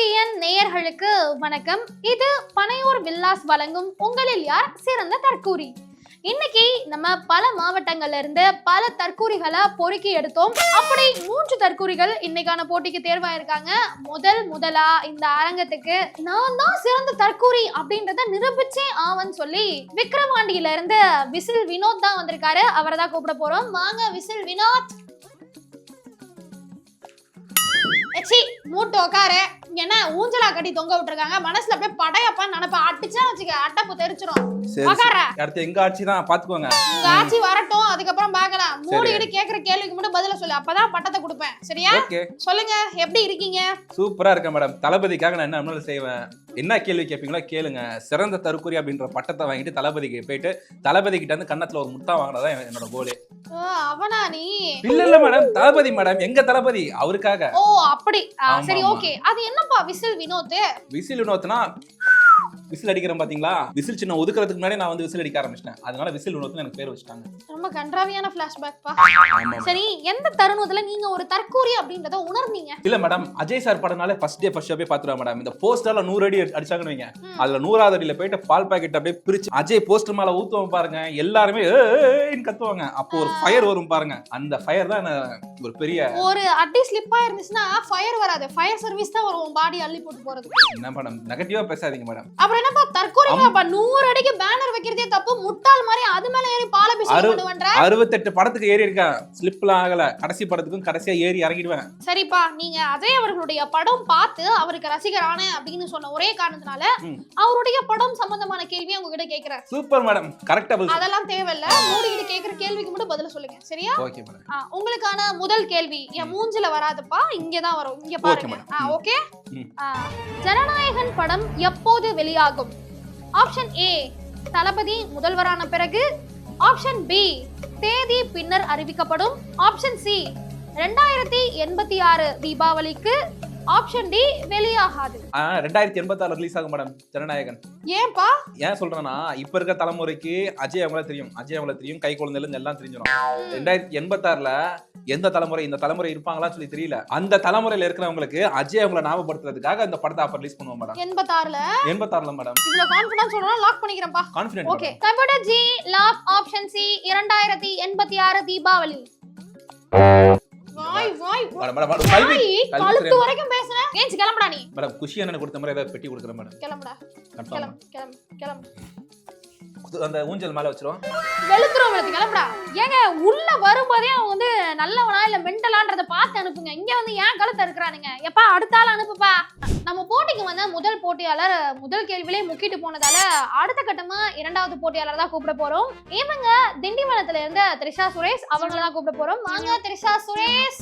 TN நேயர்களுக்கு வணக்கம். இது பனையூர் வில்லாஸ் வழங்கும் உங்களில் யார்? சிறந்த தற்கூரி. இன்னைக்கு நம்ம பல மாவட்டங்கள்ல இருந்து பல தற்கூரிகளை பொறுக்கி எடுத்தோம். அப்படி மூன்று தற்கூரிகள் இன்னைக்கான போட்டிக்கு தேர்வாயிருக்காங்க. முதல் முதலா இந்த அரங்கத்துக்கு நான் தான் சிறந்த தற்கூரி அப்படின்றத நிரூபிச்சே ஆவன் சொல்லி விக்ரவாண்டியில இருந்து விசில் வினோத் தான் வந்திருக்காரு. அவரை தான் கூப்பிட போறோம். வாங்க விசில் வினோத். மூட்டு உக்காரு என்ன ஊஞ்சலா கட்டி தொங்க விட்டுருக்காங்க. மனசுல அப்படியே படையப்பா நினைப்ப. அடிச்சா வச்சுக்க அட்டப்பு தெரிச்சிரும். அடுத்து எங்க ஆட்சி தான்? பாத்துக்கோங்க. உங்க ஆட்சி வரட்டும். அதுக்கப்புறம் பார்க்கலாம். மூடிக்கிட்டு கேக்குற கேள்விக்கு மட்டும் பதில சொல்லு. அப்பதான் பட்டத்தை கொடுப்பேன். சரியா? சொல்லுங்க. எப்படி இருக்கீங்க? சூப்பரா இருக்கேன் மேடம். தளபதிக்காக நான் என்ன செய்வேன்? என்ன கேள்வி கேட்பீங்களோ கேளுங்க. சிறந்த தற்கொலை அப்படின்ற பட்டத்தை வாங்கிட்டு தளபதிக்கு போயிட்டு தளபதி கிட்ட இருந்து கன்னத்துல ஒரு முட்டா வாங்கினதான் என்னோட கோலே அவனா நீ? இல்ல இல்ல மேடம். தளபதி மேடம். எங்க தளபதி? அவருக்காக. ஓ அப்படி. சரி. ஓகே. அது என்னப்பா விசில் வினோத் விசில் வினோத்னா விசில் அடிக்கிறேன் பாத்தீங்களா? விசில் சின்ன ஒதுக்குறதுக்கு முன்னாடி நான் வந்து விசில் அடிக்க ஆரம்பிச்சிட்டேன். அதனால விசில் வினோத்னு எனக்கு பேர் வச்சுட்டாங்க. ரொம்ப கன்றாவியான பிளாஷ்பேக் பா. ஆமா சரி எந்த தருணத்துல நீங்க ஒரு தற்கூரி அப்படின்றத உணர்ந்தீங்க? இல்ல மேடம் அஜய் சார் படம்னாலே ஃபர்ஸ்ட் டே ஃபர்ஸ்ட் ஷோவே பாத்துருவா மேடம் இந்த போஸ்டர்ல நூறு அடி அடிச்சாங்கன்னு வைங்க. அதுல நூறாவது அடியில போயிட்டு பால் பாக்கெட் அப்படியே பிரிச்சு அஜய் போஸ்டர் மேல ஊத்துவோம் பாருங்க. எல்லாருமே கத்துவாங்க. அப்போ ஒரு ஃபயர் வரும் பாருங்க. அந்த ஃபயர் தான் ஒரு பெரிய ஒரு அடி ஸ்லிப்பா இருந்துச்சுன்னா ஃபயர் வராது. ஃபயர் சர்வீஸ் தான் வரும் பாடி அள்ளி போட்டு போறதுக்கு. என்ன மேடம் நெகட்டிவா பேசாதீங்க மேடம் அப்புறம் என்னப்பா தற்கொலைப்பா நூறு அடிக்கு பேனர் வைக்கிறதே தப்பு. முட்டாள் மாதிரி அது மேல ஏறி பண்ணுவன்ற? அறுபத்தெட்டு படத்துக்கு ஏறி இருக்கேன். ஸ்லிப்லாம் ஆகல. கடைசி படத்துக்கும் கடைசியா ஏறி இறங்கிடுவேன். சரிப்பா நீங்க அஜய் அவர்களுடைய படம் பார்த்து அவருக்கு ரசிகரான அப்படின்னு சொன்ன ஒரே காரணத்தினால. அவருடைய படம் சம்பந்தமான கேள்வியை உங்ககிட்ட கேக்குறேன் சூப்பர் மேடம் கரெக்டா அதெல்லாம் தேவையில்ல. மூடிக்கிட்டு கேக்குற கேள்விக்கு மட்டும் பதில சொல்லுங்க. சரியா? உங்களுக்கான முதல் கேள்வி என் மூஞ்சில வராதுப்பா. இங்கதான் வரும். இங்க பாருங்க. ஓகே ஜனநாயகன் படம் எப்போது வெளியாகும். ஆப்ஷன் ஏ தளபதி முதல்வரான பிறகு. ஆப்ஷன் பி தேதி பின்னர் அறிவிக்கப்படும். ஆப்ஷன் சி ரெண்டாயிரத்தி எண்பத்தி ஆறு தீபாவளிக்கு ஆப்ஷன் டி வெளியாகாது. ரெண்டாயிரத்தி எண்பத்தி ஆறு ரிலீஸ் ஆகும் மேடம் ஜனநாயகன். ஏன்பா? ஏன் சொல்றேன்னா இப்ப இருக்க தலைமுறைக்கு அஜய் அவங்கள தெரியும். அஜய் அவங்கள தெரியும் கை குழந்தைல எல்லாம் தெரிஞ்சிடும் ரெண்டாயிரத்தி எண்பத்தாறுல எந்த தலைமுறை இந்த தலைமுறை இருப்பாங்களான்னு சொல்லி தெரியல. அந்த தலைமுறையில இருக்கிறவங்களுக்கு அஜய் அவங்கள ஞாபகப்படுத்துறதுக்காக இந்த படத்தை அப்ப ரிலீஸ் பண்ணுவோம் மேடம் எண்பத்தாறுல? எண்பத்தாறுல மேடம் இவ்வளவு கான்பிடன்ஸ் சொல்லணும் lock பண்ணிக்கிறேன்ப்பா confident okay computer ji lock option C இரண்டாயிரத்தி எண்பத்தி ஆறு தீபாவளி. வாய் வாய் கழுத்து. வரைக்கும் ஏஞ்சி கிளம்புடா நீ. மேடம் குஷி அண்ணனுக்கு கொடுத்த மாதிரி ஏதாவது பெட்டி கொடுக்குறேன் மேடம். கிளம்புடா. கிளம்பு கிளம்பு கிளம்பு. அந்த ஊஞ்சல் மேல வச்சிருவோம். வெளுத்துரும் வெளுத்து கிளம்புடா. ஏங்க உள்ள வரும்போதே அவன் வந்து நல்லவனா இல்ல மென்டலான்றத பார்த்து அனுப்புங்க. இங்க வந்து ஏன் கழுத்த இருக்கிறானுங்க எப்பா அடுத்த ஆள் அனுப்புப்பா. நம்ம போட்டிக்கு வந்த முதல் போட்டியாளர் முதல் கேள்வியிலே முக்கிட்டு போனதால அடுத்த கட்டமா இரண்டாவது போட்டியாளர் தான் கூப்பிட போறோம். இவங்க திண்டிவனத்துல இருந்த த்ரிஷா சுரேஷ் அவங்கள தான் கூப்பிட போறோம். வாங்க த்ரிஷா சுரேஷ்.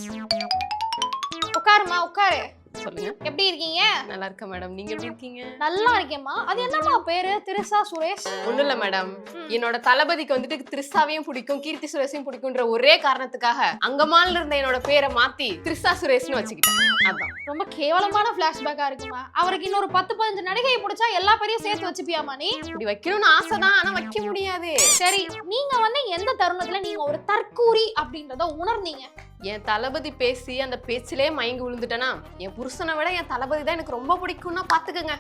உட்காருமா உட்காரு. சொல்லுங்க. எப்படி இருக்கீங்க? நல்லா இருக்கேன் மேடம். நீங்க எப்படி இருக்கீங்க? நல்லா இருக்கேம்மா அது என்னம்மா பேரு? திரிஷா சுரேஷ்? ஒண்ணும் இல்ல மேடம். என்னோட தளபதிக்கு வந்துட்டு திரிஷாவையும் பிடிக்கும் கீர்த்தி சுரேஷையும் பிடிக்கும்ன்ற ஒரே காரணத்துக்காக அங்கமால இருந்த என்னோட பேரை மாத்தி திரிஷா சுரேஷ்னு வச்சுக்கிட்டேன். அதான். ரொம்ப கேவலமான பிளாஷ்பேக்கா இருக்குமா? அவருக்கு இன்னொரு பத்து பதினஞ்சு நடிகையை பிடிச்சா எல்லா பேரையும் சேர்த்து வச்சுப்பியாமா நீ? இப்படி வைக்கணும்னு ஆசைதான் ஆனா வைக்க முடியாது. சரி நீங்க வந்து எந்த தருணத்துல நீங்க ஒரு தற்கூரி அப்படின்றத உணர்ந்தீங்க? என் தளபதி பேசி அந்த பேச்சிலே மயங்கி விழுந்துட்டேனா? என் புருஷனை விட என் தளபதி தான் எனக்கு ரொம்ப பிடிக்கும்னா பாத்துக்கங்க.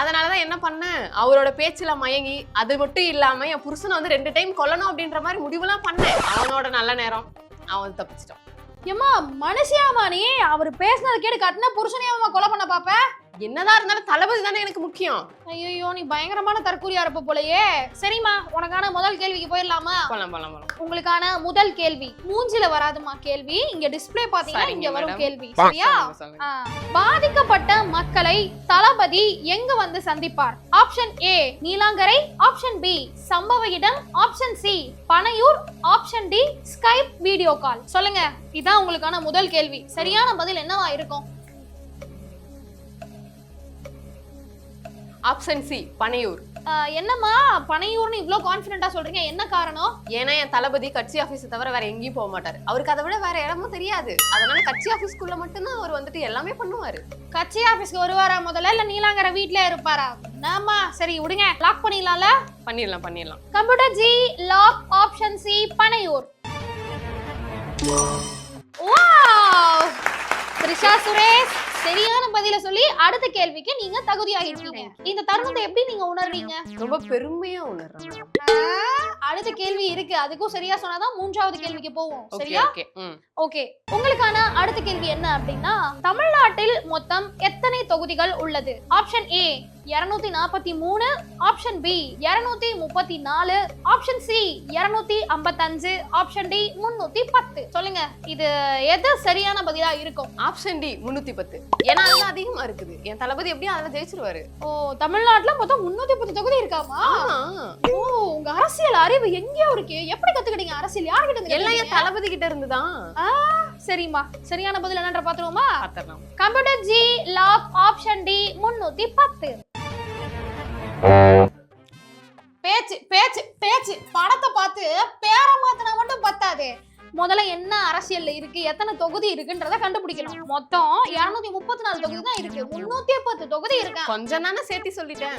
அதனாலதான் என்ன பண்ணேன் அவரோட பேச்சுல மயங்கி அது மட்டும் இல்லாம என் புருஷனை வந்து ரெண்டு டைம் கொல்லணும் அப்படின்ற மாதிரி முடிவுலாம் பண்ணேன். அவனோட நல்ல நேரம். அவன் தப்பிச்சிட்டான். ஏமா மனுஷியாமா நீ? அவர் பேசினது கேட்டு கட்டின புருஷனையாமா கொலை பண்ண பாப்பேன் என்னதான் இருந்தாலும் தளபதி தானே எனக்கு முக்கியம். ஐயோ நீ பயங்கரமான தற்கூரியா இருப்ப போலயே. சரிம்மா உனக்கான முதல் கேள்விக்கு போயிடலாமா? போலாம் போலாம் போலாம். உங்களுக்கான முதல் கேள்வி. மூஞ்சில வராதுமா கேள்வி. இங்க டிஸ்ப்ளே பாத்தீங்கன்னா இங்க வரும். கேள்வி சரியா? பாதிக்கப்பட்ட மக்களை தளபதி எங்க வந்து சந்திப்பார்? Option A Neelankarai. Option B சம்பவ இடம் option C Panaiyur. Option D Skype video call சொல்லுங்க இதான் உங்களுக்கான முதல் கேள்வி. சரியான பதில் என்னவா இருக்கும்? ஆப்ஷன் சி பனையூர் என்னம்மா? பனையூர்னு இவ்ளோ கான்பிடண்டா சொல்றீங்க. என்ன காரணம்? ஏன்னா என் தளபதி கட்சி ஆபீஸ் தவிர வேற எங்கேயும் போக மாட்டாரு. அவருக்கு அதை விட வேற இடமும் தெரியாது. அதனால கட்சி ஆபீஸ்க்குள்ள மட்டும்தான் அவர் வந்துட்டு எல்லாமே பண்ணுவாரு. கட்சி ஆபீஸ்க்கு வருவாரா முதல்ல இல்ல நீலாங்கரை வீட்ல இருப்பாரா? ஆமா சரி விடுங்க. லாக் பண்ணிடலாம்ல? பண்ணிடலாம் பண்ணிடலாம். Computer ji lock option C Panaiyur. Trisha Suresh. சரியான பதில சொல்லி அடுத்த கேள்விக்கு நீங்க தகுதியாகிருக்கீங்க. இந்த தருணத்தை எப்படி நீங்க உணர்றீங்க? ரொம்ப பெருமையா உணர்றேன். அடுத்த கேள்வி இருக்கு. அதுக்கும் சரியா சொன்னாதான் மூன்றாவது கேள்விக்கு போவோம். சரியா? ஓகே. உங்களுக்கான அடுத்த கேள்வி என்ன அப்படின்னா தமிழ்நாட்டில் மொத்தம் எத்தனை தொகுதிகள் உள்ளது? ஆப்ஷன் ஏ 243 நாற்பத்தி மூணு ஆப்ஷன் பி 234 முப்பத்தி நாலு ஆப்ஷன் சி 255 ஐம்பத்தஞ்சு ஆப்ஷன் டி முன்னூத்தி பத்து. சொல்லுங்க இது எது சரியான பதிலா இருக்கும்? ஆப்ஷன் டி முன்னூத்தி பத்து. ஏன்னா அதுதான் அதிகமா இருக்குது. என் தளபதி எப்படியும் அதுல ஜெயிச்சிருவாரு. ஓ தமிழ்நாட்டுல மொத்தம் முன்னூத்தி பத்து தொகுதி இருக்காமா. ஓ உங்க அரசியல் அறிவு எங்கேயோ இருக்கு. எப்படி கத்துக்கிட்டீங்க அரசியல்? யார்கிட்ட எல்லாம் என்? தளபதி கிட்ட இருந்துதான். சரிம்மா. சரியான பதில் என்னன்ற பாத்துருவோமா? Computer ji lock option D முன்னூத்தி பத்து. பேச்சு பேச்சு பேச்சு. படத்தை பார்த்து பேரை மாத்தினா மட்டும் பத்தாது. முதல்ல என்ன அரசியல்ல இருக்கு? எத்தனை தொகுதி இருக்குன்றத கண்டுபிடிக்கணும். மொத்தம் 234 முப்பத்தி நாலு தொகுதி தான் இருக்கு. முன்னூத்தி பத்து தொகுதி இருக்கா? கொஞ்சம் தானே சேர்த்து சொல்லிட்டேன்.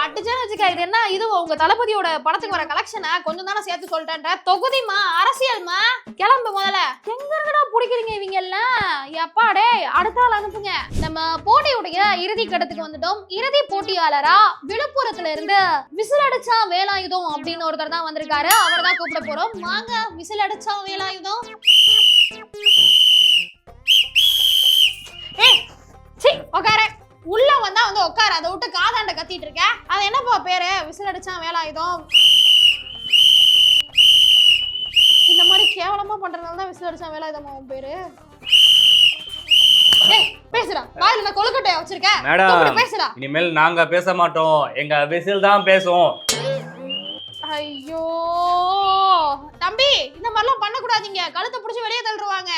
அடிச்சான்னு வச்சுக்க இது என்ன? இது உங்க தளபதியோட படத்துக்கு வர கலெக்ஷனை கொஞ்சம் தானே சேர்த்து சொல்லிட்டேன்ற? தொகுதிமா அரசியல்மா? கிளம்பு முதல்ல. எங்க இருந்துடா பிடிக்கிறீங்க இவங்க எல்லாம்? எப்பாடே அடுத்த ஆள் அனுப்புங்க. நம்ம போட்டியுடைய இறுதி கட்டத்துக்கு வந்துட்டோம். இறுதி போட்டியாளரா விழுப்புரத்துல இருந்து விசில் அடிச்சா வேலாயுதம் அப்படின்னு ஒருத்தர் தான் வந்திருக்காரு. அவர் தான் கூப்பிட போறோம். வாங்க விசில் அடிச்சா வேலாயுதம் ஏய் சி உட்கார உள்ள வந்தா வந்து உட்கார அதை விட்டு காதாண்ட கத்திட்டு இருக்க. அது என்னப்பா பேரு? விசில் அடிச்சா வேலாயுதம் இந்த மாதிரி கேவலமா பண்றதுனால தான் விசில் அடிச்சா வேலாயுதம் உன் பேரு? வாயில நான் கொழுக்கட்டையா மேடம் இனிமேல் நாங்க பேச மாட்டோம். எங்க விசில் தான் பேசும். ஐயோ. தம்பி இந்த மாதிரிலாம் பண்ணக்கூடாதீங்க. கழுத்தை புடிச்சு வெளியே தள்ளுருவாங்க.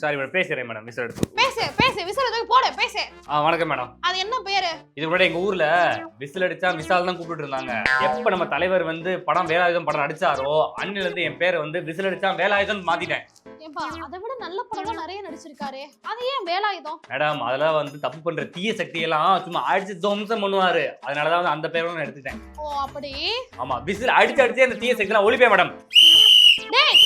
சாரி மேடம் பேசுறேன் மேடம் விசில் எடுத்து. பேசு பேசு. விசில் தூக்கி போடு பேசு. ஆ வணக்கம் மேடம் அது என்ன பேரு? இது முன்னாடி எங்க ஊர்ல விசில் அடிச்சா விசால் தான் கூப்பிட்டு இருந்தாங்க. எப்ப நம்ம தலைவர் வந்து படம் வேலாயுதம் படம் நடிச்சாரோ அன்னில இருந்து என் பேரை வந்து விசில் அடிச்சா வேலாயுதம் மாத்திட்டேன். ஏப்பா அதை விட நல்ல படம் நிறைய நடிச்சிருக்காரு. அது ஏன் வேலாயுதம்? மேடம் அதெல்லாம் வந்து தப்பு பண்ற தீய சக்தி எல்லாம் சும்மா அடிச்சு துவம்சம் பண்ணுவாரு. அதனாலதான் வந்து அந்த பேரை நான் எடுத்துட்டேன். ஓ அப்படி? ஆமா விசில் அடிச்சு அடிச்சு அந்த தீய சக்தி எல்லாம் ஒழிப்பேன் மேடம் டேய்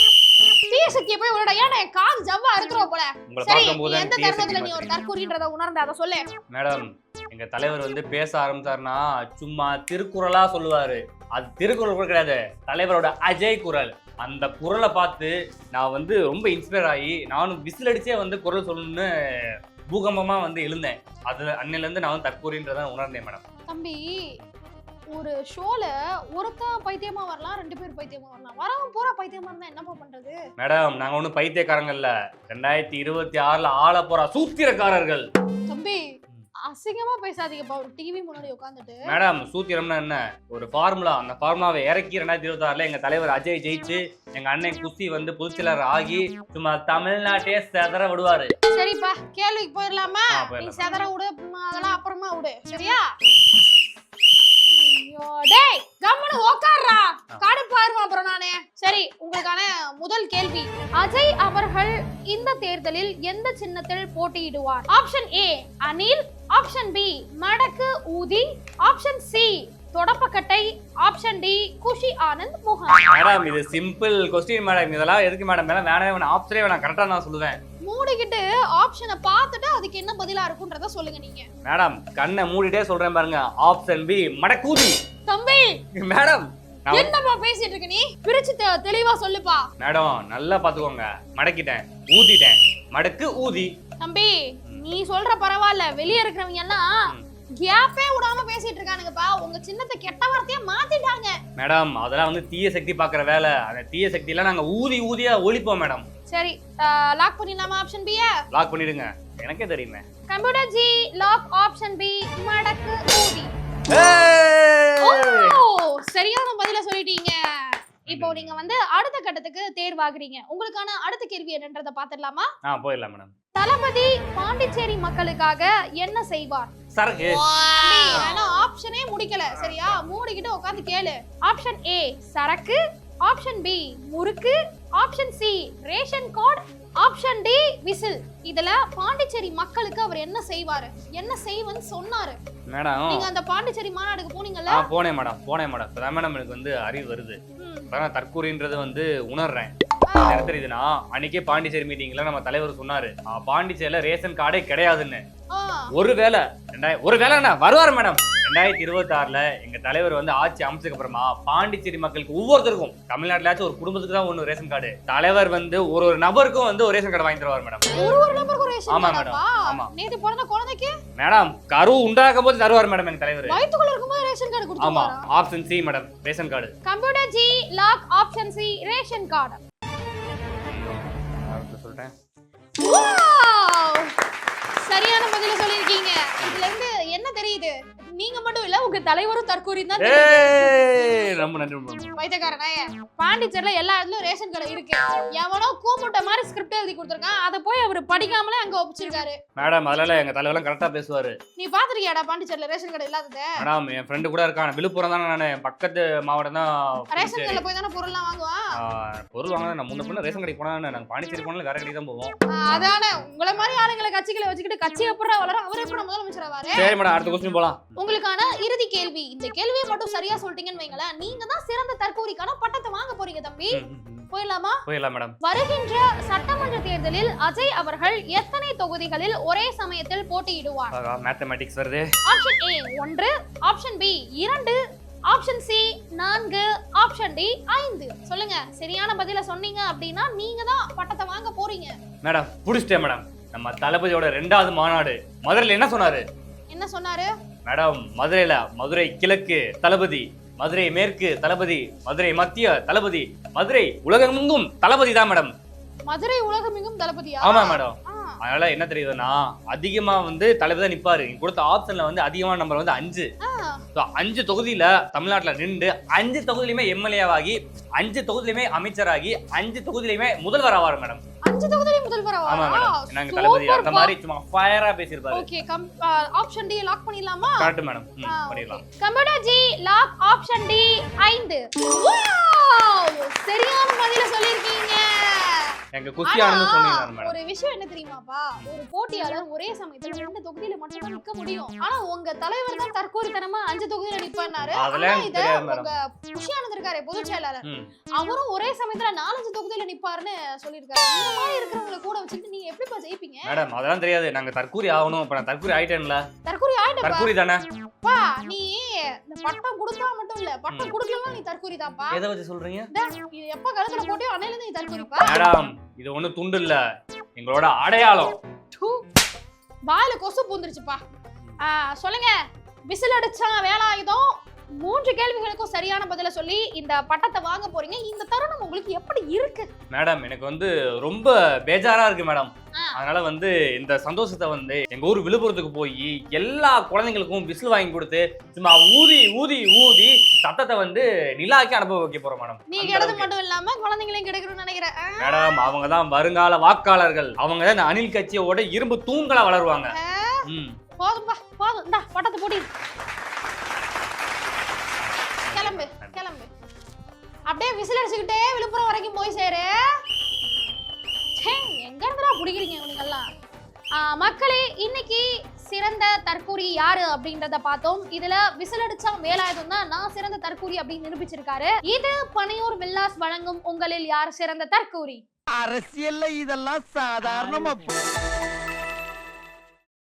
தீய சக்தியை போய் விடடா ஏன் என் காது ஜவ்வா இருக்கிறோம் போல. உங்களை சரி பார்க்கும்போது நீ அந்த எந்த தீய தருணத்துல சக்தி நீ ஒரு தற்கூறின்றத உணர்ந்த? அதை சொல்லு. மேடம் எங்க தலைவர் வந்து பேச ஆரம்பிச்சாருன்னா சும்மா திருக்குறளா சொல்லுவாரு. அது திருக்குறள் கூட கிடையாது. தலைவரோட அஜய் குரல். அந்த குரலை பார்த்து நான் வந்து ரொம்ப இன்ஸ்பயர் ஆகி நானும் விசில் அடிச்சே வந்து குரல் சொல்லணும்னு பூகம்பமா வந்து எழுந்தேன். அது அன்னில இருந்து நான் வந்து தற்கூறின்றதை உணர்ந்தேன் மேடம். தம்பி ஒரு ஷோல ஒருத்தன் பைத்தியமா வரலாம் ரெண்டு பேர் பைத்தியமா வரலாம். வரவன் பூரா பைத்தியமா இருந்தா என்னப்பா பண்றது? மேடம் நாங்க ஒன்றும் பைத்தியக்காரங்க இல்ல ரெண்டாயிரத்தி இருபத்தி ஆறுல ஆள போற சூத்திரக்காரர்கள். தம்பி அசிங்கமா பேசாதீங்கப்பா. ஒரு டிவி முன்னாடி உட்காந்துட்டு மேடம் சூத்திரம்னா என்ன? ஒரு ஃபார்முலா அந்த ஃபார்முலாவை இறக்கி ரெண்டாயிரத்தி இருபத்தி ஆறுல எங்க தலைவர் அஜய் ஜெயிச்சு எங்க அண்ணன் குஸ்தி வந்து பொதுச்செயலர் ஆகி சும்மா தமிழ்நாட்டையே செதற விடுவாரு. சரிப்பா கேள்விக்கு போயிடலாமா? நீ. செதற விடு அதெல்லாம் அப்புறமா விடு. சரியா? ஐயோ, டேய் கம்முனு உக்காடுறா ஆ. கடுப்பாயிருவேன் அப்புறம் நானே. சரி உங்களுக்கான முதல் கேள்வி. அஜய் அவர்கள் இந்த தேர்தலில் எந்த சின்னத்தில் போட்டியிடுவார்? Option A Anil option B மடக்கு ஊதி. ஆப்ஷன் சி தொடப்பக்கட்டை. ஆப்ஷன் டி குஷி ஆனந்த் மோகன் மேடம் இது சிம்பிள் கொஸ்டின் மேடம் இதெல்லாம் எதுக்கு மேடம் மேடம் வேணவே வேணாம். ஆப்ஷனே வேணாம். கரெக்டாக நான் சொல்லுவேன். மூடிக்கிட்டு ஆப்ஷனை பார்த்துட்டு அதுக்கு என்ன பதிலா இருக்குன்றத சொல்லுங்க நீங்க. மேடம் கண்ணை மூடிட்டே சொல்றேன் பாருங்க. ஆப்ஷன் பி மடக்கூதி. தம்பி! மேடம் என்னப்பா பேசிட்டு இருக்க நீ? பிரிச்சு தெளிவா சொல்லுப்பா. மேடம் நல்லா பாத்துக்கோங்க மடக்கிட்டேன். ஊதிட்டேன். மடக்கு ஊதி. தம்பி நீ சொல்ற பரவாயில்ல. வெளிய இருக்கிறவங்க எல்லாம். கேப்பே விடாம பேசிட்டு இருக்கானுங்கப்பா. உங்க சின்னத்தை கெட்ட வார்த்தையா மாத்திட்டாங்க. மேடம் அதெல்லாம் வந்து தீய சக்தி பாக்குற வேலை. அந்த தீய சக்தியெல்லாம் நாங்க ஊதி ஊதியா ஒழிப்போம் மேடம் சரி லாக் பண்ணிடலாமா ஆப்ஷன் பி லாக் பண்ணிடுங்க. எனக்கே தெரியுமே. Computer ji lock option B மடக்கு ஊதி சரியான பதில சொல்லிட்டீங்க. இப்போ நீங்க வந்து அடுத்த கட்டத்துக்கு தேர்வாகுறீங்க உங்களுக்கான அடுத்த கேள்வி என்னன்றத பாத்துடலாமா? ஆ போயிடலாம் மேடம் தளபதி பாண்டிச்சேரி மக்களுக்காக என்ன செய்வார்? சரக்கு. ஆனா ஆப்ஷனே முடிக்கல சரியா? மூடிக்கிட்டு உட்காந்து கேளு. ஆப்ஷன் ஏ சரக்கு. ஆப்ஷன் பி முறுக்கு option C ration card option D whistle. இதுல பாண்டிச்சேரி மக்களுக்கு அவர் என்ன செய்வாரு? என்ன செய்வன்னு சொன்னாரு. மேடம். நீங்க அந்த பாண்டிச்சேரி மாநாடுக்கு போனீங்கல்ல? போனேன் மேடம் போனேன் மேடம். இப்பதான் மேடம் எனக்கு வந்து அறிவு வருது. தற்கூரின்றது வந்து உணர்றேன். தெரியுதுன்னா அன்னைக்கே பாண்டிச்சேரி மீட்டிங்ல நம்ம தலைவர் சொன்னாரு பாண்டிச்சேரியில ரேஷன் கார்டே கிடையாதுன்னு. ஒருவேளை ரெண்டாயிரம் ஒரு வேலை என்ன? வருவார் மேடம் ரெண்டாயிரத்தி இருபத்தி ஆறுல எங்க தலைவர் வந்து ஆட்சி அமைச்சதுக்கு அப்புறமா பாண்டிச்சேரி மக்களுக்கு ஒவ்வொருத்தருக்கும் தமிழ்நாட்டுலாச்சும் ஒரு குடும்பத்துக்கு தான் ஒன்று ரேஷன் கார்டு தலைவர் வந்து ஒரு ஒரு நபருக்கும் வந்து ஒரு ரேஷன் கார்டு வாங்கி தருவார் மேடம் ஆமா, கார்டாப்பா? ஆமா. நேத்து பிறந்த குழந்தைக்கு? மேடம் கரு உண்டாக்கும் போது தருவார் மேடம் எங்க தலைவர். வயித்துக்குள்ள இருக்கும்போது ரேஷன் கார்டு ஆமா. Option C madam ration card computer ji lock option C ration card சரியான பதில சொல்லிருக்கீங்க இதுல இருந்து என்ன தெரியுது? நீங்க மட்டும் இல்ல உங்க தலைவரும் தற்கூரி தான் ரொம்ப நன்றி மேடம் வைத்தக்காரனே பாண்டிச்சேரியில எல்லா இடத்துலயும் ரேஷன் கடை இருக்கு. எவனோ கூமுட்ட மாதிரி ஸ்கிரிப்ட் எழுதி கொடுத்துருக்கான். அதை போய் அவர் படிக்காமலே அங்க ஒப்பிச்சிருக்காரு. மேடம் அதனால எங்க தலைவர்லாம் கரெக்டா பேசுவாரு. நீ பாத்திருக்கியாடா பாண்டிச்சேரியில ரேஷன் கடை இல்லாதத? மேடம் என் ஃப்ரெண்டு கூட இருக்கான். விழுப்புரம் தானே நான். பக்கத்து மாவட்டம் தான் ரேஷன். கடையில போய் தானே பொருள்லாம் வாங்குவான்? ஆ, பொருள் வாங்கினா நான் முன்ன ரேஷன் கடைக்கு போனா நாங்க பாண்டிச்சேரி போனாலும் வேற கடைக்கு தான் போவோம். அதானே. உங்களை மாதிரி ஆளுங்களை கட்சிகளை வச்சுக்கிட்டு கட்சி எப்படா வளரும் அவர் எப்பட முதலமைச்சர் ஆவாரு? சரி மேடம் அடுத்த கொஸ்டின் போலாம். உங்களுக்கான இறுதி கேள்வி. இந்த கேள்வியை மட்டும் சரியா சொல்லிட்டீங்கன்னு வைங்களேன். நீங்க தான் சிறந்த தற்கூரிக்கான பட்டத்தை வாங்க போறீங்க தம்பி. போயிடலாமா? போயிடலாம் மேடம். வருகின்ற சட்டமன்ற தேர்தலில் அஜய் அவர்கள் எத்தனை தொகுதிகளில் ஒரே சமயத்தில் போட்டியிடுவார்? மேத்தமேட்டிக்ஸ் வருது. ஆப்ஷன் ஏ ஒன்று ஆப்ஷன் பி இரண்டு ஆப்ஷன் சி நான்கு ஆப்ஷன் டி ஐந்து. சொல்லுங்க சரியான பதில சொன்னீங்க அப்படின்னா நீங்க தான் பட்டத்தை வாங்க போறீங்க. மேடம் புடிச்சிட்டேன் மேடம். நம்ம தளபதியோட ரெண்டாவது மாநாடு. மதுரையில் என்ன சொன்னாரு? என்ன சொன்னாரு? மேடம் மதுரையில மதுரை கிழக்கு தளபதி மதுரை மேற்கு தளபதி மதுரை மத்திய தளபதி மதுரை உலகமெங்கும் தளபதி தான் மேடம். மதுரை உலகமெங்கும் தளபதியா? ஆமா மேடம். அதனால என்ன தெரியுதுன்னா அதிகமா வந்து தலைவர் தான் நிப்பாரு. நீங்க கொடுத்த ஆப்ஷன்ல வந்து அதிகமான நம்பர் வந்து அஞ்சு. அஞ்சு தொகுதியில தமிழ்நாட்டுல நின்று அஞ்சு தொகுதியிலுமே எம்எல்ஏவாகி அஞ்சு தொகுதியிலுமே அமைச்சராகி அஞ்சு தொகுதியிலுமே முதல்வர் ஆவார் மேடம் அஞ்சு தொகுதி முதல்வர் ஆமா மேடம் நாங்க தளபதி அந்த மாதிரி சும்மா ஃபயரா பேசியிருப்பாரு. Okay come option D lock பண்ணிடலாமா? கரெக்ட் மேடம் பண்ணிடலாம். Computer ji lock option D ஐந்து. Wow! சரியான பதில சொல்லிருக்கீங்க எங்க குஸ்தி ஆனந்த் சொன்னீங்க ஒரு விஷயம் என்ன தெரியுமாப்பா? ஒரு போட்டியாளர் ஒரே சமயத்துல ரெண்டு தொகுதியில மட்டும் தான் நிக்க முடியும். ஆனா உங்க தலைவர் தான் தற்கொலைத்தனமா அஞ்சு தொகுதியில நிப்பாரு இத. உங்க புஷியானந்த் இருக்காரு பொதுச் செயலாளர். அவரும் ஒரே சமயத்துல நாலஞ்சு தொகுதியில நிப்பாருன்னு சொல்லியிருக்காரு. இந்த மாதிரி இருக்கிறவங்களை கூட வச்சுட்டு நீங்க எப்படிப்பா ஜெயிப்பீங்க? மேடம் அதெல்லாம் தெரியாது. நாங்க தற்கூரி ஆகணும். இப்ப நான் தற்கூரி ஆயிட்டேன்ல. தற்கூரி ஆயிட்டப்பா தற்கூரி தானே? நீ இந்த பட்டம் கொடுத்தா மட்டும் இல்ல பட்டம் கொடுக்கலாம் நீ தற்கூரி தான்ப்பா. எதை வச்சு சொல்றீங்க? இது எப்ப கழுத்துல போட்டியோ அன்னையில நீ தற்கூரிப்பா. மேடம் இது ஒண்ணு துண்டு இல்ல. எங்களோட அடையாளம். வாயில கொசு பூந்துருச்சுப்பா. சொல்லுங்க. விசில் அடிச்சா வேலாயுதம் மூன்று கேள்விகளுக்கும் சரியான பதில சொல்லி இந்த பட்டத்தை வாங்க போறீங்க. இந்த தருணம் உங்களுக்கு எப்படி இருக்கு? மேடம் எனக்கு வந்து ரொம்ப பேஜாரா இருக்கு மேடம். அதனால வந்து இந்த சந்தோஷத்தை வந்து எங்க ஊர் விழுப்புரத்துக்கு போய் எல்லா குழந்தைங்களுக்கும் விசில் வாங்கி கொடுத்து சும்மா ஊதி ஊதி ஊதி சத்தத்தை வந்து நிலாக்கி அனுப்ப வைக்க போறோம் மேடம். நீ கிடது. மட்டும் இல்லாம குழந்தைங்களையும் கிடைக்கணும்னு நினைக்கிறேன் மேடம் அவங்க தான் வருங்கால வாக்காளர்கள். அவங்க தான் இந்த அணில் கட்சியோட இரும்பு தூண்களா வளருவாங்க. போதும்பா போதும். இந்தா பட்டத்தை போடி. கிளம்பு கிளம்பு. அப்படியே விசில் அடிச்சுக்கிட்டே விழுப்புரம் வரைக்கும் போய் சேரு. குடிக்கிறீங்க நீங்கெல்லாம் மக்களே இன்னைக்கு சிறந்த தற்கூரி யாரு அப்படின்றத பார்த்தோம். இதுல விசில் அடிச்சா வேலாயுதம் தான் நான் சிறந்த தற்கூரி அப்படின்னு நிரூபிச்சிருக்காரு. இது பனையூர் வில்லாஸ் வழங்கும் உங்களில் யார் சிறந்த தற்கூரி? அரசியல்ல இதெல்லாம் சாதாரணமா